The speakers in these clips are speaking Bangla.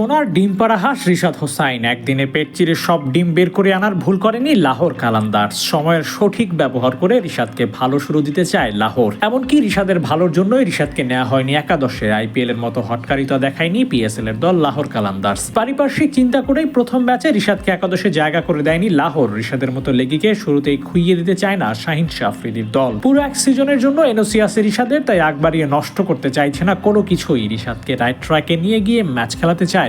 সোনার ডিম পাড়া হাঁস রিশাদ হোসাইন। একদিনে পেট চিরে সব ডিম বের করে আনার ভুল করেনি লাহোর কালান্দার সময়ের সঠিক ব্যবহার করে রিশাদকে ভালো শুরু দিতে চায় লাহোর। এমনকি রিশাদের ভালোর জন্যই রিশাদকে নেওয়া হয়নি একাদশে। আইপিএল এর মতো হটকারিতা দেখায়নি পিএসএল এর দল লাহোর কালান্দার্স পারিপার্শ্বিক চিন্তা করেই প্রথম ম্যাচে রিশাদকে একাদশে জায়গা করে দেয়নি লাহোর। রিশাদের মতো লেগিকে শুরুতেই খুইয়ে দিতে চায় না শাহিন শাফরিদির দল। পুরো এক সিজনের জন্য এনওসি আছে রিশাদের, তাই আগ বাড়িয়ে নষ্ট করতে চাইছে না কোনো কিছুই। রিশাদকে রাইট ট্র্যাকে নিয়ে গিয়ে ম্যাচ খেলাতে চায়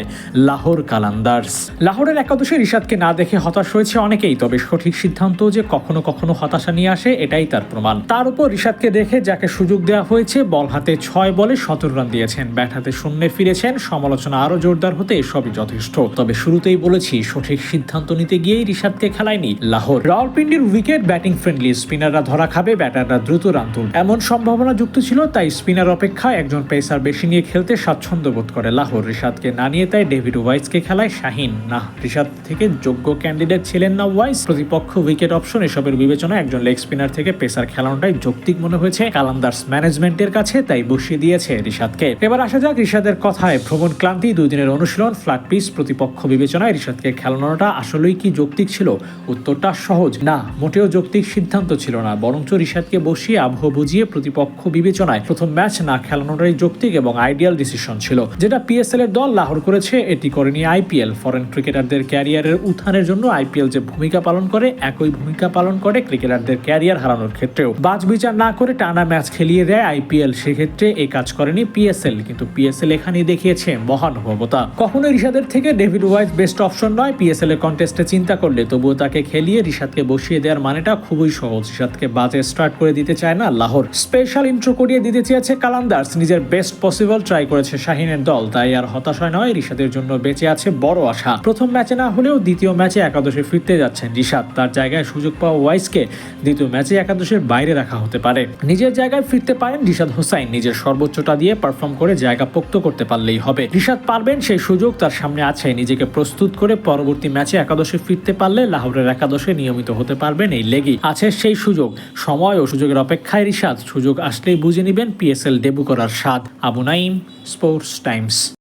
লাহোর কালান্দার্স। লাহোরের একাদশে রিশাদকে না দেখে হতাশ হয়েছে অনেকেই, তবে সঠিক সিদ্ধান্ত যে কখনো কখনো হতাশা নিয়ে আসে, এটাই তার প্রমাণ। তার উপর রিশাদকে দেখে যাকে সুযোগ দেওয়া হয়েছে, বল হাতে ছয় বলে সতেরো রান দিয়েছেন। ব্যাট হাতে শূন্যে ফিরেছেন, সমালোচনা আরও জোরদার হতে সবই যথেষ্ট। তবে শুরুতেই বলেছি, সঠিক সিদ্ধান্ত নিতে গিয়েই রিশাদকে খেলায়নি লাহোর। রাওয়ালপিন্ডির উইকেট ব্যাটিং ফ্রেন্ডলি, স্পিনাররা ধরা খাবে, ব্যাটাররা দ্রুত রান তুলবে। এমন সম্ভাবনা যুক্ত ছিল, তাই স্পিনার অপেক্ষা একজন পেসার বেশি নিয়ে খেলতে স্বাচ্ছন্দ্য বোধ করে লাহোর। রিশাদকে না নিয়ে তাই ডেভিড ওয়াইসকে খেলায় শাহিন। না রিশাদ থেকে যোগ্য ক্যান্ডিডেট ছিলেন না ওয়াইস। প্রতিপক্ষ উইকেট অপশন এসবের বিবেচনায় একজন লেগ স্পিনার থেকে পেসার খেলানোটাই যৌক্তিক মনে হয়েছে কালান্দার্স ম্যানেজমেন্টের কাছে, তাই বসিয়ে দিয়েছে রিশাদকে। এবার আসা যাক রিশাদের কথায়। ভ্রমণ ক্লান্তি, দুই দিনের অনুশীলন, ফ্ল্যাট পিস প্রতিপক্ষ বিবেচনায় রিশাদকে খেলানোটা আসলেই কি যৌক্তিক ছিল? উত্তরটা সহজ। না, মোটেও যৌক্তিক সিদ্ধান্ত ছিল না, বরঞ্চ রিশাদকে বসিয়ে আবহ বুঝিয়ে প্রতিপক্ষ বিবেচনায় প্রথম ম্যাচ না খেলানোটাই যৌক্তিক এবং আইডিয়াল ডিসিশন ছিল, যেটা পিএসএল এর দল লাহোর করেছে, এটি করেনি আইপিএল। ফরেন ক্রিকেটারদের ক্যারিয়ারের উত্থানের জন্য আইপিএল যে ভূমিকা পালন করে, একই ভূমিকা পালন করে ক্রিকেটারদের ক্যারিয়ার হারানোর ক্ষেত্রেও। বাজ বিচার না করে টানা ম্যাচ খেলিয়ে দেয় আইপিএল, সেক্ষেত্রে এই কাজ করেনি পিএসএল, কিন্তু পিএসএল এখানেই দেখিয়েছে মহানুভবতা। কখনো রিশাদের থেকে ডেভিড ওয়াইস বেস্ট অপশন নয়, পিএসএল এর কন্টেস্টে চিন্তা করলে তবুও তাকে খেলিয়ে রিশাদকে বসিয়ে দেওয়ার মানেটা খুবই সহজ। রিশাদকে বাজে স্টার্ট করে দিতে চায় না লাহোর। স্পেশাল ইন্ট্রো করিয়ে দিতে চেয়েছে কালান্দার্স, নিজের বেস্ট পসিবল ট্রাই করেছে শাহিনের দল, তাই আর হতাশায় নয় রিশাদের জন্য বেঁচে আছে বড় আশা। প্রথম ম্যাচে না হলেও দ্বিতীয় ম্যাচে একাদশে ফিরতে যাচ্ছেন রিশাদ তার জায়গায় সুযোগ পাওয়া ওয়াইসকে দ্বিতীয় ম্যাচে একাদশের বাইরে রাখা হতে পারে। নিজের জায়গায় ফিরতে পারেন রিশাদ হোসাইন। নিজের সর্বোচ্চটা দিয়ে পারফর্ম করে জায়গা পোক্ত করতে পারলেই হবে। রিশাদ পারবেন, সেই সুযোগ তার সামনে আছে। নিজেকে প্রস্তুত করে পরবর্তী ম্যাচে একাদশে ফিরতে পারলে লাহোরের একাদশে নিয়মিত হতে পারবেন এই লেগি। আছে সেই সুযোগ। সময় ও সুযোগের অপেক্ষায় রিশাদ সুযোগ আসলেই বুঝে নেবেন পিএসএল ডেবু করার স্বাদ। Abu Naim Sports Times.